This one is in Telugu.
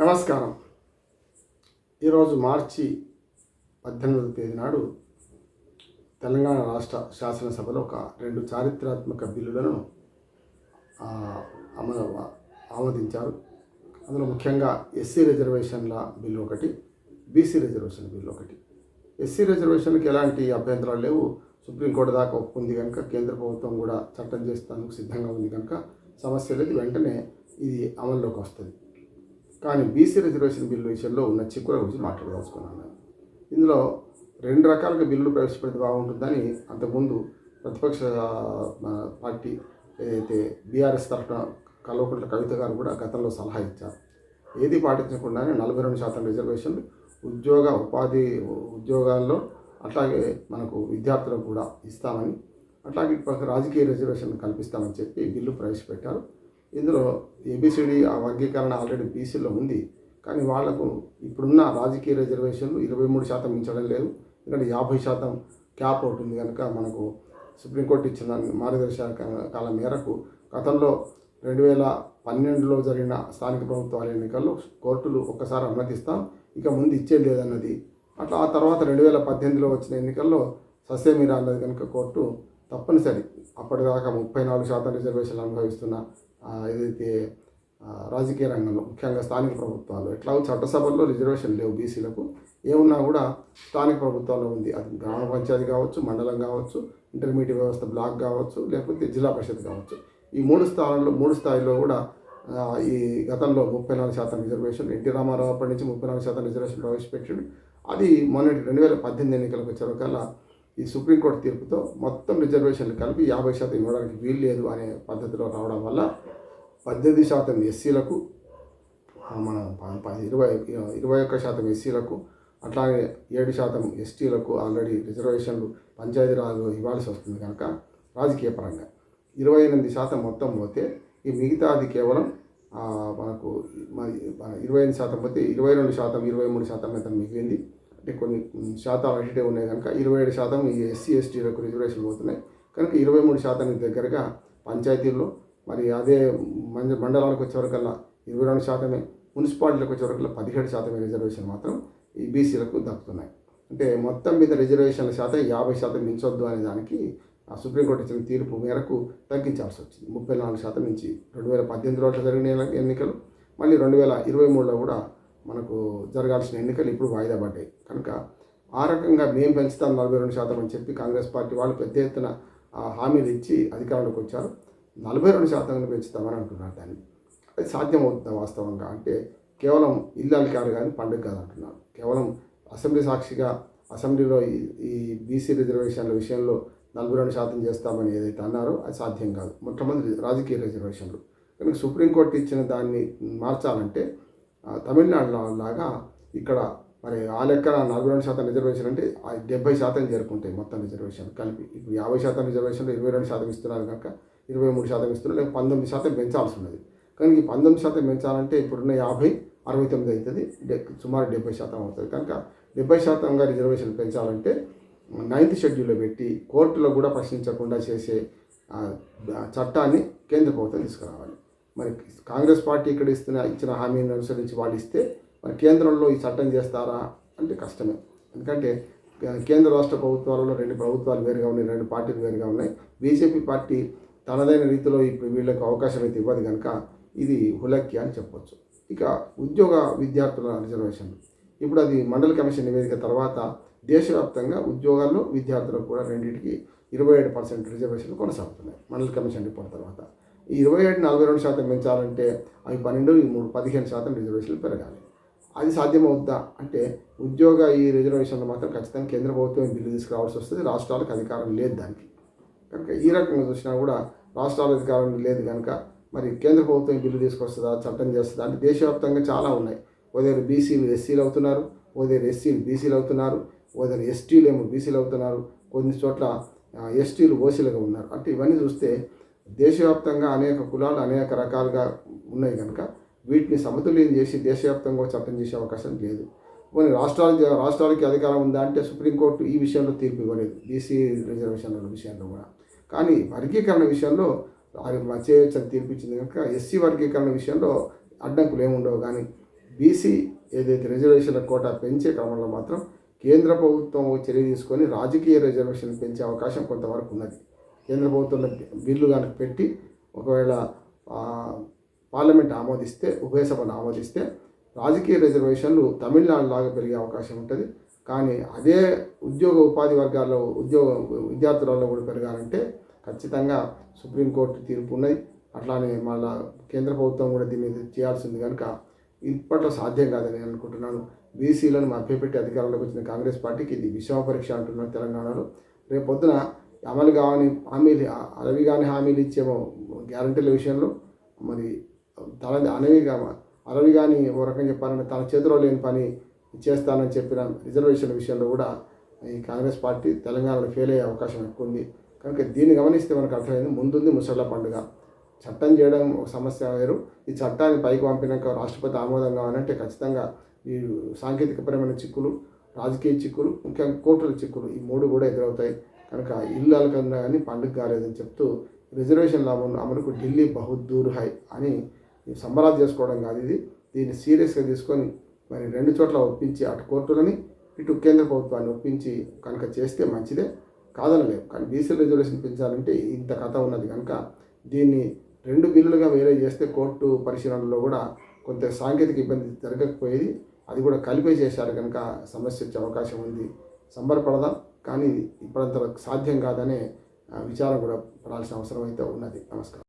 నమస్కారం. ఈరోజు మార్చి పద్దెనిమిదవ తేదీ నాడు తెలంగాణ రాష్ట్ర శాసనసభలో ఒక రెండు చారిత్రాత్మక బిల్లులను అమలు ఆమోదించారు. అందులో ముఖ్యంగా ఎస్సీ రిజర్వేషన్ల బిల్లు ఒకటి బీసీ రిజర్వేషన్ బిల్లు ఒకటి. ఎస్సీ రిజర్వేషన్కి ఎలాంటి అభ్యంతరాలు లేవు. సుప్రీంకోర్టు దాకా ఒప్పుకుంది కనుక కేంద్ర ప్రభుత్వం కూడా చట్టం చేస్తానికి సిద్ధంగా ఉంది కనుక సమస్య లేదు. వెంటనే ఇది అమల్లోకి వస్తుంది. కానీ బీసీ రిజర్వేషన్ బిల్లు విషయంలో ఉన్న చిక్కుల గురించి మాట్లాడదలుచుకున్నాను. ఇందులో రెండు రకాలుగా బిల్లులు ప్రవేశపెడితే బాగుంటుందని అంతకుముందు ప్రతిపక్ష పార్టీ ఏదైతే బీఆర్ఎస్ తరఫున కల్వకుంట్ల కవిత గారు కూడా గతంలో సలహా ఇచ్చారు. ఏది పాటించకుండానే నలభై రెండు శాతం రిజర్వేషన్లు ఉద్యోగ ఉపాధి ఉద్యోగాల్లో అట్లాగే మనకు విద్యార్థులకు కూడా ఇస్తామని అట్లాగే రాజకీయ రిజర్వేషన్ కల్పిస్తామని చెప్పి బిల్లు ప్రవేశపెట్టారు. ఇందులో ఏబిసిడి ఆ వర్గీకరణ ఆల్రెడీ బీసీలో ఉంది. కానీ వాళ్ళకు ఇప్పుడున్న రాజకీయ రిజర్వేషన్లు ఇరవై మూడు శాతం మించడం లేదు. ఎందుకంటే యాభై శాతం క్యాప్ ఒకటి ఉంది కనుక మనకు సుప్రీంకోర్టు ఇచ్చిన మార్గదర్శకాల మేరకు గతంలో రెండు వేల పన్నెండులో జరిగిన స్థానిక ప్రభుత్వాల ఎన్నికల్లో కోర్టులు ఒక్కసారి అనుమతిస్తాం. ఇక ముందు ఇచ్చేది లేదన్నది. అట్లా ఆ తర్వాత రెండు వేల పద్దెనిమిదిలో వచ్చిన ఎన్నికల్లో ససేమిరా అన్నది కనుక కోర్టు తప్పనిసరి. అప్పటిదాకా ముప్పై నాలుగు శాతం రిజర్వేషన్లు అనుభవిస్తున్న ఏదైతే రాజకీయ రంగంలో ముఖ్యంగా స్థానిక ప్రభుత్వాలు ఎట్లా చట్టసభల్లో రిజర్వేషన్ లేవు బీసీలకు. ఏమున్నా కూడా స్థానిక ప్రభుత్వాల్లో ఉంది. అది గ్రామ పంచాయతీ కావచ్చు మండలం కావచ్చు ఇంటర్మీడియట్ వ్యవస్థ బ్లాక్ కావచ్చు లేకపోతే జిల్లా పరిషత్ కావచ్చు. ఈ మూడు స్థానాల్లో మూడు స్థాయిలో కూడా ఈ గతంలో ముప్పై నాలుగు శాతం రిజర్వేషన్ ఎన్టీ రామారావు అప్పటి నుంచి ముప్పై నాలుగు శాతం రిజర్వేషన్ ప్రవేశపెట్టాడు. అది మొన్నటి రెండు వేల పద్దెనిమిది ఎన్నికలకు వచ్చేవరకల్లా ఈ సుప్రీంకోర్టు తీర్పుతో మొత్తం రిజర్వేషన్లు కలిపి యాభై శాతం ఇవ్వడానికి వీలు లేదు అనే పద్ధతిలో రావడం వల్ల పద్దెనిమిది శాతం ఎస్సీలకు మన ప- ఇరవై ఇరవై ఒక్క శాతం ఎస్సీలకు అట్లాగే ఏడు శాతం ఎస్టీలకు ఆల్రెడీ రిజర్వేషన్లు పంచాయతీరాజ్లో ఇవ్వాల్సి వస్తుంది కనుక రాజకీయ పరంగా. ఇరవై ఎనిమిది శాతం మొత్తం పోతే ఈ మిగతాది కేవలం మనకు ఇరవై ఎనిమిది శాతం పోతే ఇరవై రెండు శాతం ఇరవై మూడు శాతం అయితే మిగిలింది. అంటే కొన్ని శాతాలు అటుటే ఉన్నాయి కనుక ఇరవై ఏడు శాతం ఈ ఎస్సీ ఎస్టీలకు రిజర్వేషన్ పోతున్నాయి. కనుక ఇరవై మూడు శాతానికి దగ్గరగా పంచాయతీల్లో మరి అదే మంజ మండలాలకు వచ్చేవరకల్లా ఇరవై రెండు శాతమే మున్సిపాలిటీలకు వచ్చేవరకల్లా పదిహేడు శాతమే రిజర్వేషన్ మాత్రం ఈ బీసీలకు దక్కుతున్నాయి. అంటే మొత్తం మీద రిజర్వేషన్ల శాతం యాభై శాతం మించొద్దు అనే దానికి ఆ సుప్రీంకోర్టు ఇచ్చిన తీర్పు మేరకు తగ్గించాల్సి వచ్చింది. ముప్పై నాలుగు శాతం నుంచి రెండు వేల పద్దెనిమిది రోజులు జరిగిన ఎన్నికలు. మళ్ళీ రెండు వేల ఇరవై మూడులో కూడా మనకు జరగాల్సిన ఎన్నికలు ఇప్పుడు వాయిదా పడ్డాయి కనుక ఆ రకంగా మేము పెంచుతాం నలభై రెండు శాతం అని చెప్పి కాంగ్రెస్ పార్టీ వాళ్ళు పెద్ద ఎత్తున ఆ హామీలు ఇచ్చి అధికారంలోకి వచ్చారు. నలభై రెండు శాతం పెంచుతామని అంటున్నారు దాన్ని. అది సాధ్యమవుతుందా వాస్తవంగా? అంటే కేవలం ఇల్లాలు కాదు కానీ పండుగ కాదు అంటున్నారు. కేవలం అసెంబ్లీ సాక్షిగా అసెంబ్లీలో ఈ ఈ బీసీ రిజర్వేషన్ల విషయంలో నలభై రెండు శాతం చేస్తామని ఏదైతే అన్నారో అది సాధ్యం కాదు. మొట్టమొదటి రాజకీయ రిజర్వేషన్లు. కనుక సుప్రీంకోర్టు ఇచ్చిన దాన్ని మార్చాలంటే తమిళనాడులో లాగా ఇక్కడ మరి ఆ లెక్కన నలభై రెండు శాతం రిజర్వేషన్ అంటే డెబ్బై శాతం చేరుకుంటాయి మొత్తం రిజర్వేషన్ కలిపి. ఇప్పుడు యాభై శాతం రిజర్వేషన్లో ఇరవై రెండు శాతం ఇస్తున్నారు కనుక ఇరవై మూడు శాతం ఇస్తున్నారు లేక పంతొమ్మిది శాతం పెంచాల్సి ఉన్నది. కానీ ఈ పంతొమ్మిది శాతం పెంచాలంటే ఇప్పుడున్న యాభై అరవై తొమ్మిది అవుతుంది డె- సుమారు డెబ్బై శాతం అవుతుంది. కనుక డెబ్బై శాతంగా రిజర్వేషన్ పెంచాలంటే నైన్త్ షెడ్యూల్లో పెట్టి కోర్టులో కూడా ప్రశ్నించకుండా చేసే చట్టాన్ని కేంద్ర ప్రభుత్వం తీసుకురావాలి. మరి కాంగ్రెస్ పార్టీ ఇక్కడ ఇస్తున్న ఇచ్చిన హామీని అనుసరించి వాళ్ళు ఇస్తే మరి కేంద్రంలో ఈ చట్టం చేస్తారా అంటే కష్టమే. ఎందుకంటే కేంద్ర రాష్ట్ర ప్రభుత్వాలలో రెండు ప్రభుత్వాలు వేరుగా ఉన్నాయి రెండు పార్టీలు వేరుగా ఉన్నాయి. బీజేపీ పార్టీ తనదైన రీతిలో ఇప్పుడు వీళ్ళకి అవకాశం అయితే ఇవ్వదు కనుక ఇది హులక్కి అని చెప్పొచ్చు. ఇక ఉద్యోగ విద్యార్థుల రిజర్వేషన్. ఇప్పుడు అది మండల కమిషన్ నివేదిక తర్వాత దేశవ్యాప్తంగా ఉద్యోగాల్లో విద్యార్థులకు కూడా రెండింటికి ఇరవై ఏడు పర్సెంట్ రిజర్వేషన్లు కొనసాగుతున్నాయి. మండల కమిషన్ రిపోర్ట్ తర్వాత. ఈ ఇరవై ఏడు నలభై రెండు శాతం పెంచాలంటే అవి పన్నెండు ఈ మూడు పదిహేను శాతం రిజర్వేషన్లు పెరగాలి. అది సాధ్యమవుద్దా? అంటే ఉద్యోగ ఈ రిజర్వేషన్లు మాత్రం ఖచ్చితంగా కేంద్ర ప్రభుత్వం బిల్లు తీసుకురావాల్సి వస్తుంది. రాష్ట్రాలకు అధికారం లేదు దానికి. కనుక ఈ రకంగా చూసినా కూడా రాష్ట్రాల అధికారం లేదు కనుక మరి కేంద్ర ప్రభుత్వం బిల్లు తీసుకొస్తుందా? చట్టం చేస్తుందా? అంటే దేశవ్యాప్తంగా చాలా ఉన్నాయి. ఓదేరు బీసీలు ఎస్సీలు అవుతున్నారు. ఓదేరు ఎస్సీలు బీసీలు అవుతున్నారు. ఓదేరు ఎస్టీలు ఏమో బీసీలు అవుతున్నారు. కొన్ని చోట్ల ఎస్టీలు ఓసీలుగా ఉన్నారు. అంటే ఇవన్నీ చూస్తే దేశవ్యాప్తంగా అనేక కులాలు అనేక రకాలుగా ఉన్నాయి కనుక వీటిని సమతుల్యం చేసి దేశవ్యాప్తంగా చట్టం చేసే అవకాశం లేదు. కొన్ని రాష్ట్రాల రాష్ట్రాలకి అధికారం ఉందా అంటే సుప్రీంకోర్టు ఈ విషయంలో తీర్పు ఇవ్వలేదు. బీసీ రిజర్వేషన్ల విషయంలో కూడా. కానీ వర్గీకరణ విషయంలో అది చేయొచ్చు అని తీర్పిచ్చింది కనుక ఎస్సీ వర్గీకరణ విషయంలో అడ్డంకులు ఏముండవు కానీ బీసీ ఏదైతే రిజర్వేషన్ల కోట పెంచే క్రమంలో మాత్రం కేంద్ర ప్రభుత్వం చర్య తీసుకొని రాజకీయ రిజర్వేషన్ పెంచే అవకాశం కొంతవరకు ఉన్నది. కేంద్ర ప్రభుత్వంలో బిల్లు కనుక పెట్టి ఒకవేళ పార్లమెంట్ ఆమోదిస్తే ఉభయ సభను ఆమోదిస్తే రాజకీయ రిజర్వేషన్లు తమిళనాడు లాగా పెరిగే అవకాశం ఉంటుంది. కానీ అదే ఉద్యోగ ఉపాధి వర్గాల్లో ఉద్యోగ విద్యార్థులలో కూడా పెరగాలంటే ఖచ్చితంగా సుప్రీంకోర్టు తీర్పు ఉన్నది. అట్లానే మళ్ళా కేంద్ర ప్రభుత్వం కూడా దీన్ని చేయాల్సింది కనుక ఇప్పట్లో సాధ్యం కాదని నేను అనుకుంటున్నాను. బీసీలను మభ్యపెట్టి అధికారంలోకి వచ్చిన కాంగ్రెస్ పార్టీకి ఇది విషమ పరీక్ష అంటున్నారు తెలంగాణలో. రేపు పొద్దున అమలు కావని హామీలు అరవి కానీ హామీలు ఇచ్చేమో గ్యారంటీల విషయంలో మరి తన అనవిగా అరవి కానీ ఓ రకంగా చెప్పాలంటే తన చేతిలో లేని పని చేస్తానని చెప్పిన రిజర్వేషన్ విషయంలో కూడా ఈ కాంగ్రెస్ పార్టీ తెలంగాణలో ఫెయిల్ అయ్యే అవకాశం ఎక్కువ ఉంది. కనుక దీన్ని గమనిస్తే మనకు అర్థమైంది ముందుంది ముసళ్ళ పండుగ. చట్టం చేయడం ఒక సమస్య వేరు. ఈ చట్టాన్ని పైకి పంపినాక రాష్ట్రపతి ఆమోదం కావాలంటే ఖచ్చితంగా ఈ సాంకేతికపరమైన చిక్కులు రాజకీయ చిక్కులు ముఖ్యంగా కోర్టుల చిక్కులు ఈ మూడు కూడా ఎదురవుతాయి. కనుక ఇల్లు అలకన్నా కానీ పండుగ కాలేదని చెప్తూ రిజర్వేషన్ లాభం అమలుకు ఢిల్లీ బహుదూర్ హై అని సంబరాలు చేసుకోవడం కాదు ఇది. దీన్ని సీరియస్గా తీసుకొని మరి రెండు చోట్ల ఒప్పించి అటు కోర్టులని ఇటు కేంద్ర ప్రభుత్వాన్ని ఒప్పించి కనుక చేస్తే మంచిదే. కాదనలేవు కానీ బీసీ రిజర్వేషన్ పెంచాలంటే ఇంత కథ ఉన్నది కనుక దీన్ని రెండు బిల్లులుగా వేరే చేస్తే కోర్టు పరిశీలనలో కూడా కొంత సాంకేతిక ఇబ్బంది జరగకపోయేది. అది కూడా కలిపే చేశారు కనుక సమస్య వచ్చే అవకాశం ఉంది. సంబరపడదాం. కానీ ఇప్పుడంత సాధ్యం కాదనే విచారం కూడా పడాల్సిన అవసరం అయితే ఉన్నది. నమస్కారం.